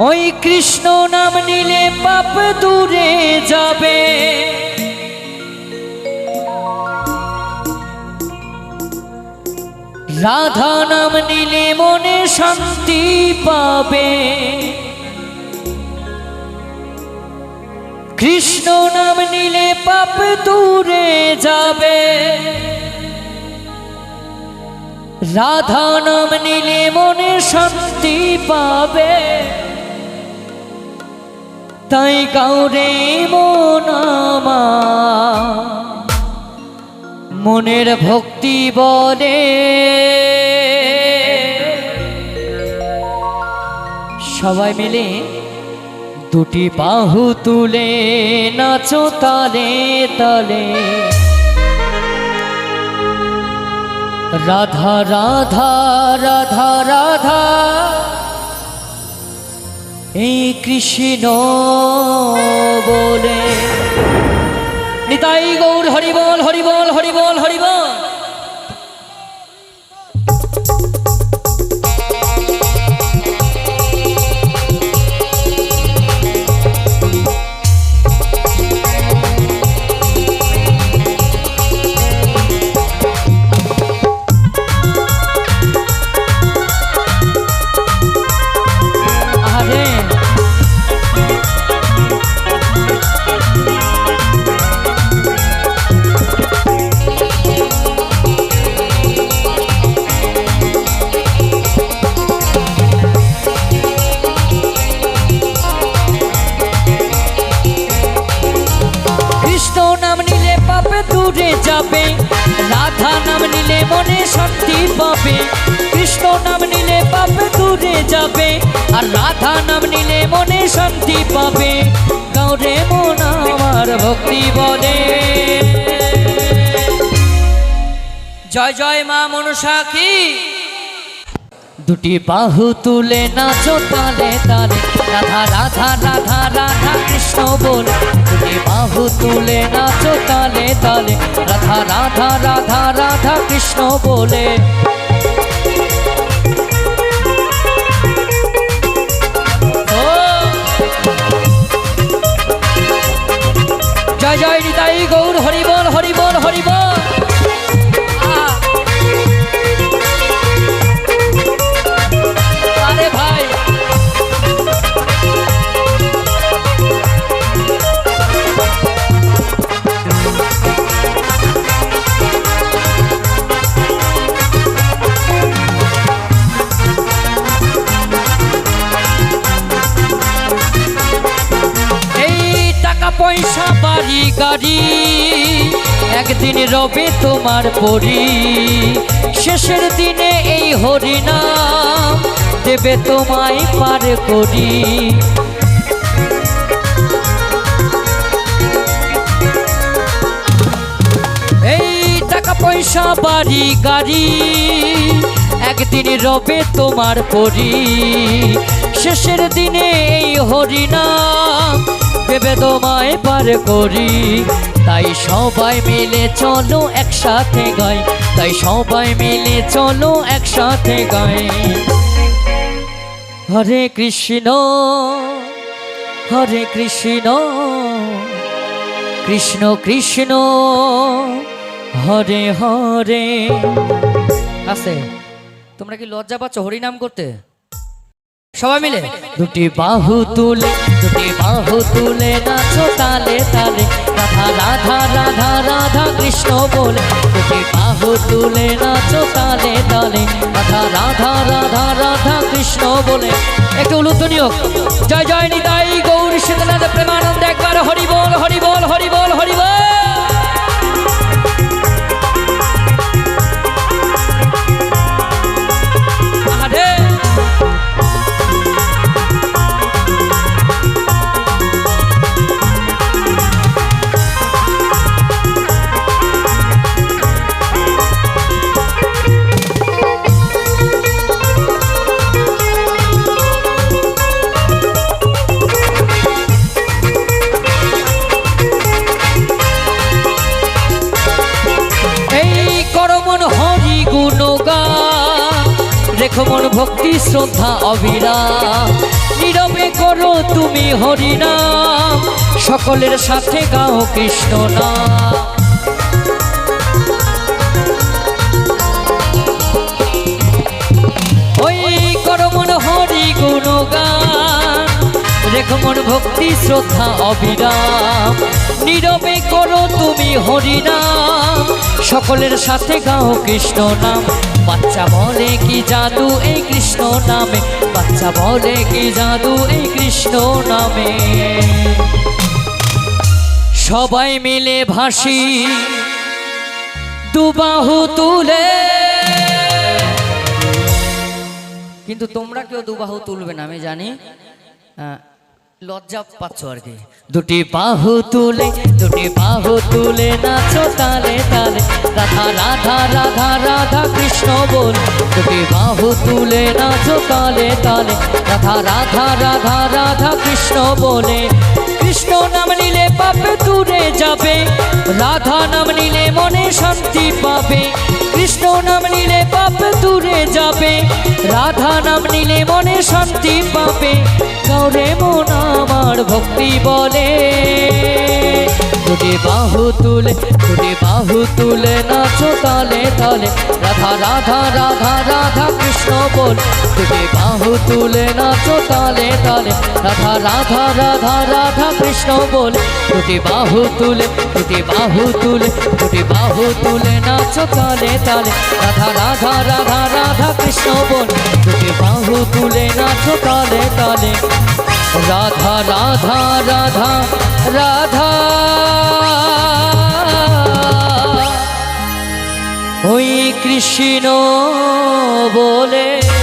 ওই কৃষ্ণ নাম নিলে পাপ দূরে যাবে। রাধা নাম নিলে মনে শান্তি পাবে। কৃষ্ণ নাম নিলে পাপ দূরে যাবে। রাধা নাম নিলে মনে শান্তি পাবে। তাই কাউরে মন আমার। মনের ভক্তি বলে সবাই মিলে দুটি বাহু তুলে নাচো তালে তালে। রাধা রাধা রাধা রাধা। এই কৃষ্ণ বলে। নিতাই গৌর হরিবল হরিবল হরিবল হরিবল। যাবে রাধা নাম নিলে মনে শান্তি পাবে। কৃষ্ণ নাম নিলে পাপে দূরে যাবে। আর রাধা নাম নিলে মনে শান্তি পাবে। গাউরে মন আমার ভক্তি বলে। জয় জয় মা মনসা দুটি বাহু তুলে নাচো তালে তালে। রাধা রাধা রাধা রাধা কৃষ্ণ বল। দুটি বাহু তুলে নাচো তালে তালে রাধা রাধা রাধা রাধা কৃষ্ণ বলে! জয় জয় নিতাই গৌর হরিবল হরিবল হরিবল পয়সা, বাড়ি, গাড়ি, একদিন রবে তোমার পরি। শেষের দিনে এই হরিনাম দেবে তোমায় পার করি। এই টাকা, পয়সা, বাড়ি, গাড়ি, একদিন রবে তোমার পরি। শেষের দিনে এই হরিনাম দেবে তোমায় পার করি। তাই সবাই মিলে চলো একসাথে গাই। তাই সবাই মিলে চলো একসাথে গাই। হরে কৃষ্ণ হরে কৃষ্ণ কৃষ্ণ কৃষ্ণ, হরে হরে। আছে। তোমরা কি লজ্জা পাচ্ছ হরিনাম করতে? সবাই মিলে? দুটি বাহু তুলে দুটি বাহু তুলে নাচো তালে তালে। রাধা রাধা রাধা রাধা কৃষ্ণ বলে। দুটি বাহু তুলে নাচো তালে তালে। রাধা রাধা রাধা রাধা কৃষ্ণ বলে। একটু উলুধ্বনীয় জয় জয় নিতাই গৌর শীতনাথ প্রেমানন্দ। একবার হরি বল হরি বল হরি বল হরি বল। রেখো মন ভক্তি শ্রদ্ধা অবিরাম নীরবে করো তুমি হরিনাম সকলের সাথে গাও কৃষ্ণ না ওই করো মন হরি গুণগান রেখো মন ভক্তি শ্রদ্ধা অবিরাম। নীরবে করো তুমি হরিনাম। সকলের সাথে গাও কৃষ্ণ নাম। বাচ্চা বলে কি জাদু এই কৃষ্ণ নামে? বাচ্চা বলে কি জাদু এই কৃষ্ণ নামে? সবাই মিলে ভাসি। দুবাহু তুলে। কিন্তু তোমরা কেউ দুবাহু তুলবে না, আমি জানি। লজ্জা পাচ্ছ আর কি? দুটি বাহু তুলে, দুটি বাহু তুলে নাচো তালে তালে। রাধা রাধা রাধা রাধা কৃষ্ণ বল, দুটি বাহু তুলে নাচো তালে তালে। রাধা রাধা রাধা রাধা কৃষ্ণ বলে, কৃষ্ণ নাম নিলে পাপে দূরে যাবে। রাধা নাম নিলে মনে শান্তি পাবে। কৃষ্ণ নাম নিলে পাপ দূরে যাবে। নাম নিলে মনে শান্তি পাবে। গৌরে মন আমার ভক্তি বলে। দুটি বাহু তুলে দুটি বাহু তুলে নাচো তালে তালে। রাধা রাধা রাধা রাধা কৃষ্ণ বল দুটি বাহু তুলে নাচো তালে তালে। রাধা রাধা রাধা রাধা কৃষ্ণ বল দুটি বাহু তুলে দুটি বাহু তুলে দুটি বাহু তুলে নাচো তালে তালে। রাধা রাধা রাধা রাধা কৃষ্ণ বল দুটি বাহু তুলে নাচো তালে তালে। রাধা রাধা রাধা রাধা। কৃষ্ণ বলে।